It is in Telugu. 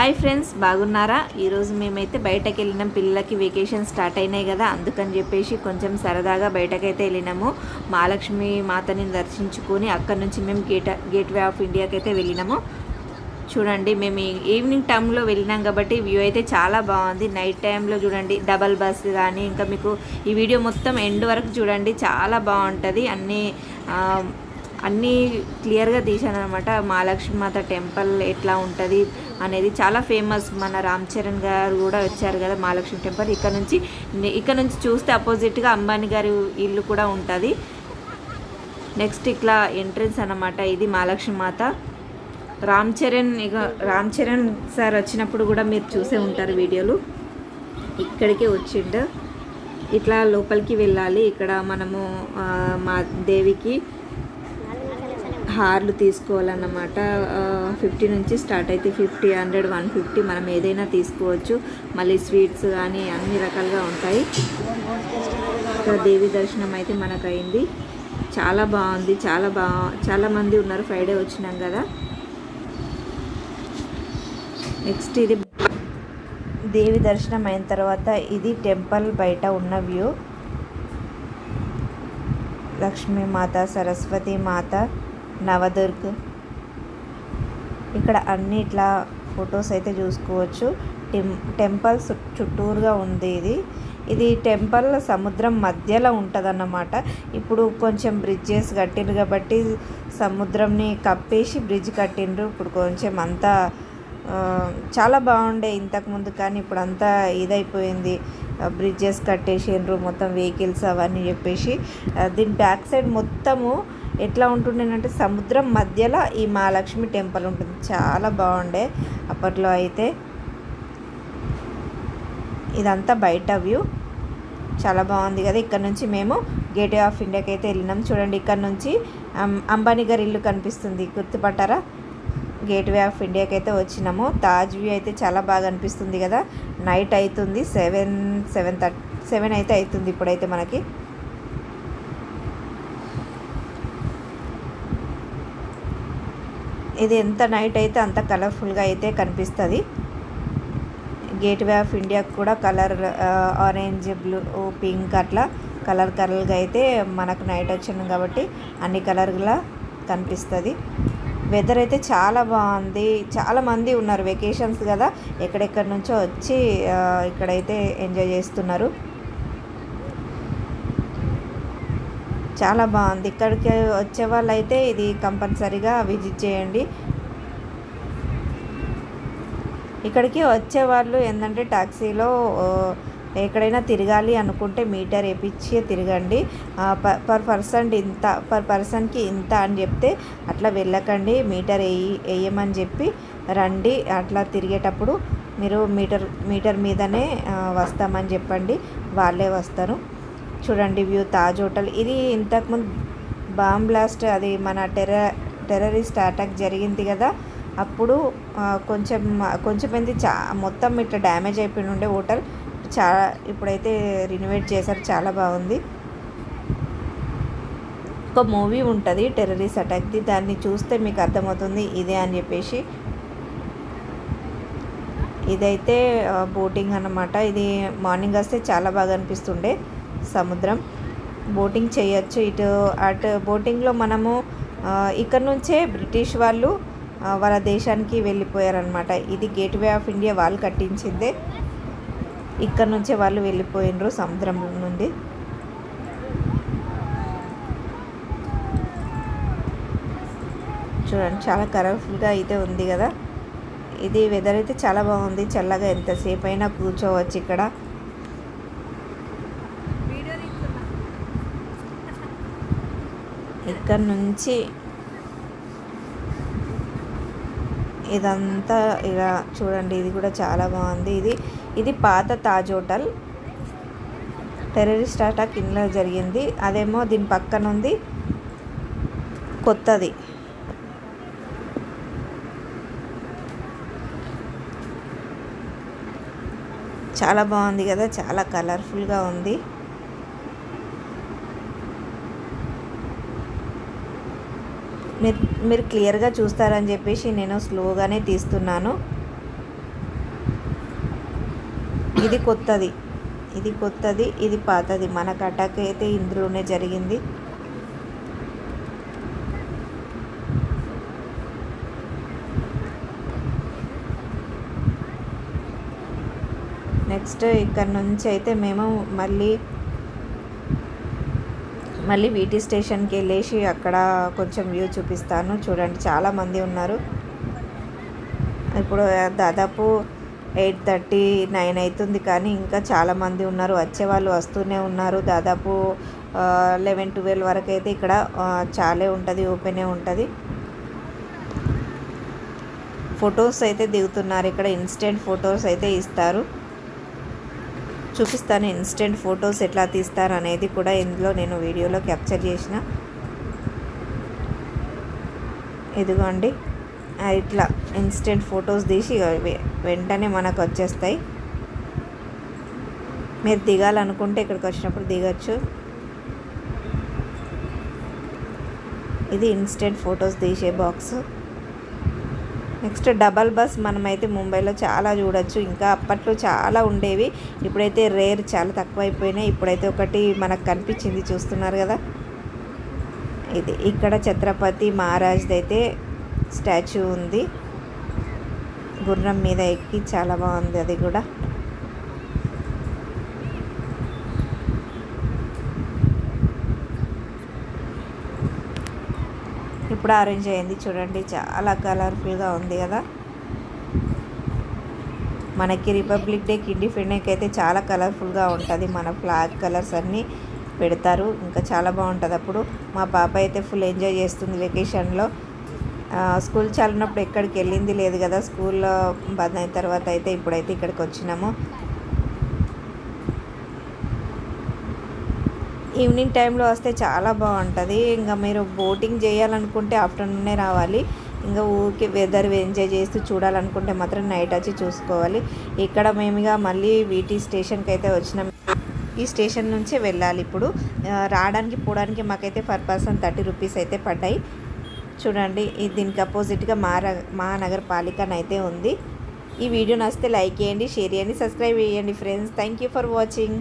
హాయ్ ఫ్రెండ్స్ బాగున్నారా? ఈరోజు మేమైతే బయటకు వెళ్ళినాం పిల్లలకి వెకేషన్ స్టార్ట్ అయినాయి కదా అందుకని చెప్పేసి కొంచెం సరదాగా బయటకైతే వెళ్ళినాము. మహాలక్ష్మి మాతని దర్శించుకొని అక్కడి నుంచి మేము గేట్ గేట్వే ఆఫ్ ఇండియాకి అయితే వెళ్ళినాము. చూడండి మేము ఈ- ఈవినింగ్ టైంలో వెళ్ళినాం కాబట్టి వ్యూ అయితే చాలా బాగుంది. నైట్ టైంలో చూడండి డబల్ బస్ కానీ ఇంకా మీకు ఈ వీడియో మొత్తం ఎండ్ వరకు చూడండి చాలా బాగుంటుంది. అన్నీ అన్నీ క్లియర్గా తీశాను అనమాట మహాలక్ష్మీమాత టెంపుల్ ఎట్లా ఉంటుంది అనేది చాలా ఫేమస్. మన రామ్ చరణ్ గారు కూడా వచ్చారు కదా మహాలక్ష్మి టెంపుల్. ఇక్కడ నుంచి ఇక్కడ నుంచి చూస్తే అపోజిట్గా అంబానీ గారి ఇల్లు కూడా ఉంటుంది. నెక్స్ట్ ఇట్లా ఎంట్రన్స్ అనమాట ఇది మహాలక్ష్మీమాత రామ్ చరణ్ ఇక రామ్ చరణ్ సార్ వచ్చినప్పుడు కూడా మీరు చూసే ఉంటారు వీడియోలు. ఇక్కడికే వచ్చిండు. ఇట్లా లోపలికి వెళ్ళాలి. ఇక్కడ మనము మా దేవికి హార్లు తీసుకోవాలన్నమాట. ఫిఫ్టీ నుంచి స్టార్ట్ అయితే ఫిఫ్టీ హండ్రెడ్ వన్ ఫిఫ్టీ మనం ఏదైనా తీసుకోవచ్చు. మళ్ళీ స్వీట్స్ కానీ అన్ని రకాలుగా ఉంటాయి. దేవి దర్శనం అయితే మనకు అయింది చాలా బాగుంది. చాలా బా చాలామంది ఉన్నారు ఫ్రైడే వచ్చినాం కదా. నెక్స్ట్ ఇది దేవి దర్శనం అయిన తర్వాత ఇది టెంపుల్ బయట ఉన్న వ్యూ. లక్ష్మీ మాత సరస్వతి మాత నవదుర్గ్. ఇక్కడ అన్ని ఇట్లా ఫొటోస్ అయితే చూసుకోవచ్చు. టెం టెంపుల్ చుట్టూరుగా ఉంది ఇది. ఇది టెంపుల్ సముద్రం మధ్యలో ఉంటుందన్నమాట. ఇప్పుడు కొంచెం బ్రిడ్జెస్ కట్టిండ్రు కాబట్టి సముద్రంని కప్పేసి బ్రిడ్జ్ కట్టిండ్రు. ఇప్పుడు కొంచెం అంతా చాలా బాగుండే ఇంతకుముందు కానీ ఇప్పుడు అంతా ఇదైపోయింది. బ్రిడ్జెస్ కట్టేసిండ్రు మొత్తం వెహికల్స్ అవన్నీ చెప్పేసి. దీని బ్యాక్ సైడ్ మొత్తము ఎట్లా ఉంటుండేనంటే సముద్రం మధ్యలో ఈ మహాలక్ష్మి టెంపుల్ ఉంటుంది. చాలా బాగుండే. అప్పట్లో అయితే ఇదంతా బయట వ్యూ. చాలా బాగుంది కదా. ఇక్కడ నుంచి మేము గేట్ ఆఫ్ ఇండియాకి అయితే వెళ్ళినాం. చూడండి ఇక్కడ నుంచి అంబానీ గారి ఇల్లు కనిపిస్తుంది. గుర్తుపట్టారా? గేట్వే ఆఫ్ ఇండియాకి అయితే వచ్చినాము. తాజ్ వ్యూ అయితే చాలా బాగా అనిపిస్తుంది కదా. నైట్ అవుతుంది. సెవెన్ సెవెన్ థర్టీ సెవెన్ అయితే అవుతుంది ఇప్పుడైతే మనకి. ఇది ఎంత నైట్ అయితే అంత కలర్ఫుల్గా అయితే కనిపిస్తుంది. గేట్వే ఆఫ్ ఇండియాకు కూడా కలర్ ఆరెంజ్ బ్లూ పింక్ అట్లా కలర్ కలర్గా అయితే మనకు నైట్ వచ్చింది కాబట్టి అన్ని కలర్లా కనిపిస్తుంది. వెదర్ అయితే చాలా బాగుంది. చాలా మంది ఉన్నారు వెకేషన్స్ కదా ఎక్కడెక్కడి నుంచో వచ్చి ఇక్కడైతే ఎంజాయ్ చేస్తున్నారు. చాలా బాగుంది. ఇక్కడికి వచ్చే వాళ్ళు అయితే ఇది కంపల్సరీగా విజిట్ చేయండి. ఇక్కడికి వచ్చే వాళ్ళు ఏంటంటే ట్యాక్సీలో ఎక్కడైనా తిరగాలి అనుకుంటే మీటర్ వేపించి తిరగండి. పర్ పర్సన్ ఇంత పర్ పర్సన్కి ఇంత అని చెప్తే అట్లా వెళ్ళకండి. మీటర్ వేయి వేయమని చెప్పి రండి. అట్లా తిరిగేటప్పుడు మీరు మీటర్ మీటర్ మీదనే వస్తామని చెప్పండి. వాళ్ళే వస్తారు. చూడండి వ్యూ తాజ్ హోటల్. ఇది ఇంతకుముందు బాంబ్ బ్లాస్ట్ అది మన టెర్ర టెర్రరిస్ట్ అటాక్ జరిగింది కదా. అప్పుడు కొంచెం కొంచెం మంది చా మొత్తం ఇట్లా డ్యామేజ్ అయిపోయి ఉండే హోటల్. చాలా ఇప్పుడైతే రినోవేట్ చేశారు చాలా బాగుంది. ఒక మూవీ ఉంటుంది టెర్రరిస్ట్ అటాక్ది దాన్ని చూస్తే మీకు అర్థమవుతుంది ఇదే అని చెప్పేసి. ఇదైతే బోటింగ్ అన్నమాట. ఇది మార్నింగ్ వస్తే చాలా బాగా అనిపిస్తుండే. సముద్రం. బోటింగ్ చేయొచ్చు ఇటు అటు బోటింగ్లో మనము ఇక్కడ నుంచే బ్రిటిష్ వాళ్ళు వాళ్ళ దేశానికి వెళ్ళిపోయారనమాట ఇది గేట్వే ఆఫ్ ఇండియా వాళ్ళు కట్టించిందే. ఇక్కడ నుంచే వాళ్ళు వెళ్ళిపోయినరు సముద్రం నుండి. చూడండి చాలా కలర్ఫుల్గా అయితే ఉంది కదా. ఇది వెదర్ అయితే చాలా బాగుంది చల్లగా ఎంతసేపు అయినా కూర్చోవచ్చు ఇక్కడ. ఇక్కడ నుంచి ఇదంతా ఇలా చూడండి ఇది కూడా చాలా బాగుంది. ఇది ఇది పాత తాజ్ హోటల్. టెర్రరిస్ట్ అటాక్ ఇందులో జరిగింది. అదేమో దీని పక్కన ఉంది. కొత్తది. చాలా బాగుంది కదా చాలా కలర్ఫుల్గా ఉంది. మీరు మీరు క్లియర్గా చూస్తారని చెప్పేసి నేను స్లోగానే తీస్తున్నాను. ఇది కొత్తది. ఇది కొత్తది ఇది పాతది. మనకు అటాక్ అయితే ఇందులోనే జరిగింది. నెక్స్ట్ ఇక్కడ నుంచి అయితే మేము మళ్ళీ మళ్ళీ వీటీ స్టేషన్కి వెళ్ళేసి అక్కడ కొంచెం వ్యూ చూపిస్తాను. చూడండి చాలామంది ఉన్నారు. ఇప్పుడు దాదాపు ఎయిట్ థర్టీ నైన్ అవుతుంది కానీ ఇంకా చాలామంది ఉన్నారు. వచ్చే వాళ్ళు వస్తూనే ఉన్నారు. దాదాపు లెవెన్ ట్వెల్వ్ వరకు అయితే ఇక్కడ చాలే ఉంటుంది ఓపెనే ఉంటుంది. ఫొటోస్ అయితే దిగుతున్నారు. ఇక్కడ ఇన్స్టెంట్ ఫొటోస్ అయితే ఇస్తారు. చూపిస్తాను ఇన్స్టెంట్ ఫొటోస్ ఎట్లా తీస్తారు అనేది కూడా ఇందులో నేను వీడియోలో క్యాప్చర్ చేసిన. ఇదిగోండి. ఇట్లా ఇన్స్టెంట్ ఫొటోస్ తీసి వె- వెంటనే మనకు వచ్చేస్తాయి. మీరు దిగాలనుకుంటే ఇక్కడికి వచ్చినప్పుడు దిగచ్చు. ఇది ఇన్స్టెంట్ ఫొటోస్ తీసే బాక్స్ నెక్స్ట్ డబల్ బస్ మనమైతే ముంబైలో చాలా చూడొచ్చు. ఇంకా అప్పట్లో చాలా ఉండేవి. ఇప్పుడైతే రేర్ చాలా తక్కువైపోయినాయి. ఇప్పుడైతే ఒకటి మనకు కనిపించింది. చూస్తున్నారు కదా? ఇది ఇక్కడ ఛత్రపతి మహారాజ్ది అయితే స్టాచ్యూ ఉంది. గుర్రం మీద ఎక్కి చాలా బాగుంది అది కూడా. ఇప్పుడు అరేంజ్ అయింది. చూడండి చాలా కలర్ఫుల్గా ఉంది కదా. మనకి రిపబ్లిక్ డేకి ఇండిపెండెంట్ అయితే చాలా కలర్ఫుల్గా ఉంటుంది. మన ఫ్లాగ్ కలర్స్ అన్నీ పెడతారు. ఇంకా చాలా బాగుంటుంది అప్పుడు. మా పాప అయితే ఫుల్ ఎంజాయ్ చేస్తుంది వెకేషన్లో స్కూల్ చాలినప్పుడు ఎక్కడికి వెళ్ళింది లేదు కదా. స్కూల్లో బంద్ అయిన తర్వాత అయితే ఇప్పుడైతే ఇక్కడికి వచ్చినాము. ఈవినింగ్ టైంలో వస్తే చాలా బాగుంటుంది. ఇంకా మీరు బోటింగ్ చేయాలనుకుంటే ఆఫ్టర్నూనే రావాలి. ఇంకా ఊరికే వెదర్ ఎంజాయ్ చేస్తూ చూడాలనుకుంటే మాత్రం నైట్ వచ్చి చూసుకోవాలి. ఇక్కడ మేముగా మళ్ళీ వీటీ స్టేషన్కి అయితే వచ్చినాం. ఈ స్టేషన్ నుంచే వెళ్ళాలి ఇప్పుడు. రావడానికి పోవడానికి మాకైతే పర్ పర్సన్ థర్టీ రూపీస్ అయితే పడ్డాయి. చూడండి దీనికి అపోజిట్గా మహార మహానగరపాలిక అయితే ఉంది. ఈ వీడియో నచ్చితే లైక్ చేయండి షేర్ చేయండి సబ్స్క్రైబ్ చేయండి friends. Thank you for watching.